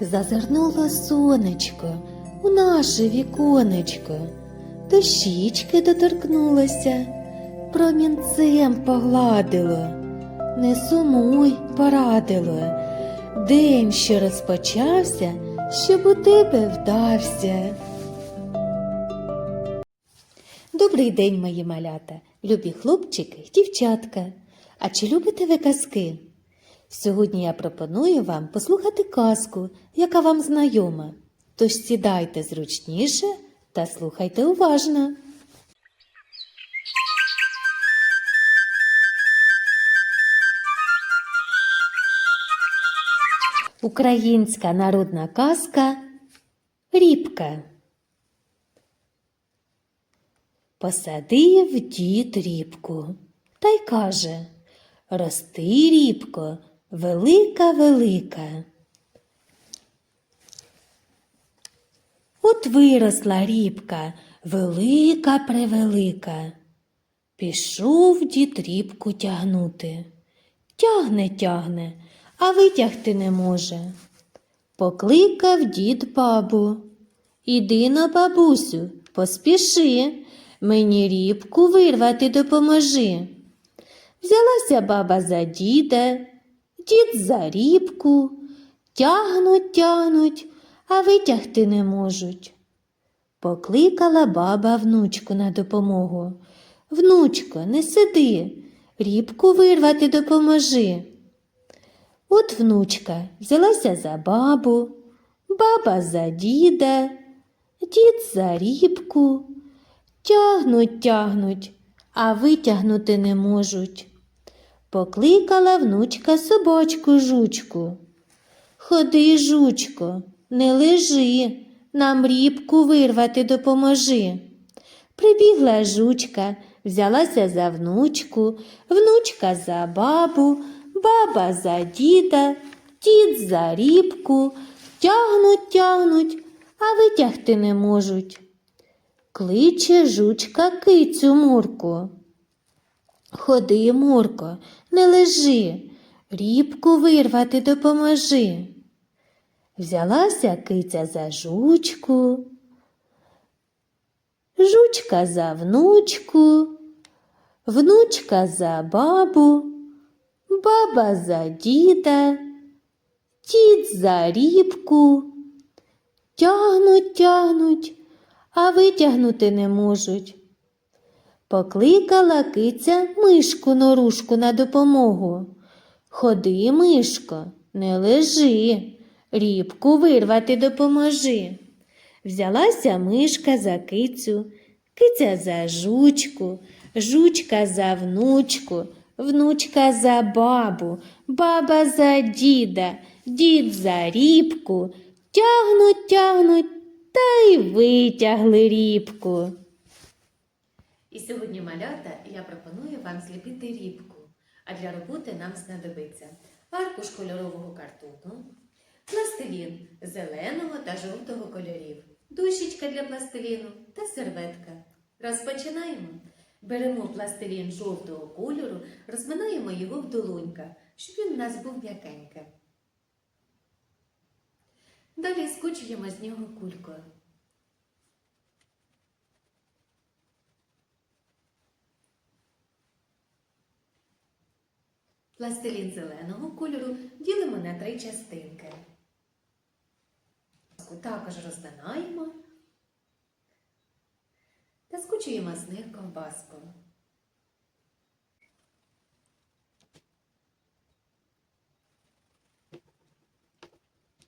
Зазирнуло сонечко у наше віконечко, до щічки доторкнулося, промінцем погладило, не сумуй порадило, день, що розпочався, щоб у тебе вдався. Добрий день, мої малята, любі хлопчики дівчатка. А чи любите ви казки? Сьогодні я пропоную вам послухати казку, яка вам знайома. Тож сідайте зручніше та слухайте уважно. Українська народна казка Рібка. Посадив дід рібку та й каже Рости, рібко, велика велика. От виросла рібка, велика превелика. Пішов дід рібку тягнути. Тягне, тягне, а витягти не може. Покликав дід бабу. Іди на бабусю, поспіши, мені рібку вирвати допоможи. Взялася баба за діда, дід за рібку, тягнуть, тягнуть, а витягти не можуть. Покликала баба внучку на допомогу. Внучко, не сиди, рібку вирвати допоможи. От внучка взялася за бабу, баба за діда, дід за рібку. Тягнуть, тягнуть, а витягнути не можуть. Покликала внучка собачку жучку. Ходи, жучко, не лежи, нам рібку вирвати допоможи. Прибігла жучка, взялася за внучку, внучка за бабу, баба за діда, дід за рібку, тягнуть, тягнуть, а витягти не можуть. Кличе жучка кицю Мурку. Ходи, Мурко, не лежи, рібку вирвати допоможи. Взялася киця за жучку, жучка за внучку, внучка за бабу, баба за діда, дід за рібку. Тягнуть, тягнуть, а витягнути не можуть. Покликала киця мишку норушку на допомогу. Ходи, мишко, не лежи, рібку вирвати допоможи. Взялася мишка за кицю, киця за жучку, жучка за внучку, внучка за бабу, баба за діда, дід за рібку. Тягнуть, тягнуть та й витягли рібку. І сьогодні, малята, я пропоную вам зліпити рібку. А для роботи нам знадобиться аркуш кольорового картону, пластилін зеленого та жовтого кольорів, дощечка для пластиліну та серветка. Розпочинаємо. Беремо пластилін жовтого кольору, розминаємо його в долоньках, щоб він у нас був м'якенький. Далі скочуємо з нього кулькою. Пластилін зеленого кольору ділимо на три частинки. Також розминаємо та скочуємо з них ковбаску.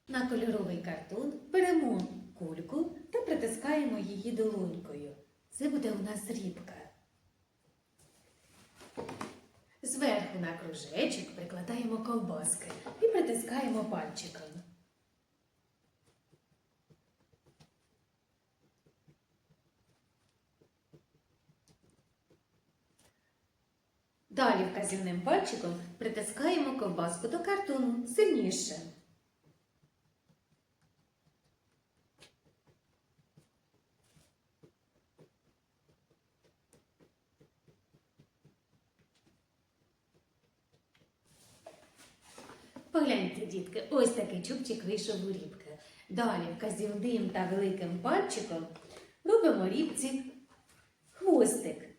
На кольоровий картон беремо кульку та притискаємо її долонькою. Це буде у нас рібка. На кружечок прикладаємо ковбаски і притискаємо пальчиком. Далі вказівним пальчиком притискаємо ковбаску до картону сильніше. Погляньте, дітки, ось такий чубчик вийшов у рібки. Далі вказівним та великим пальчиком робимо рібці хвостик.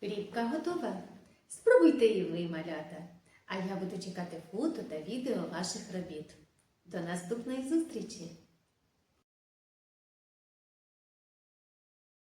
Рібка готова. Спробуйте і ви, малята. А я буду чекати фото та відео ваших робіт. До наступної зустрічі!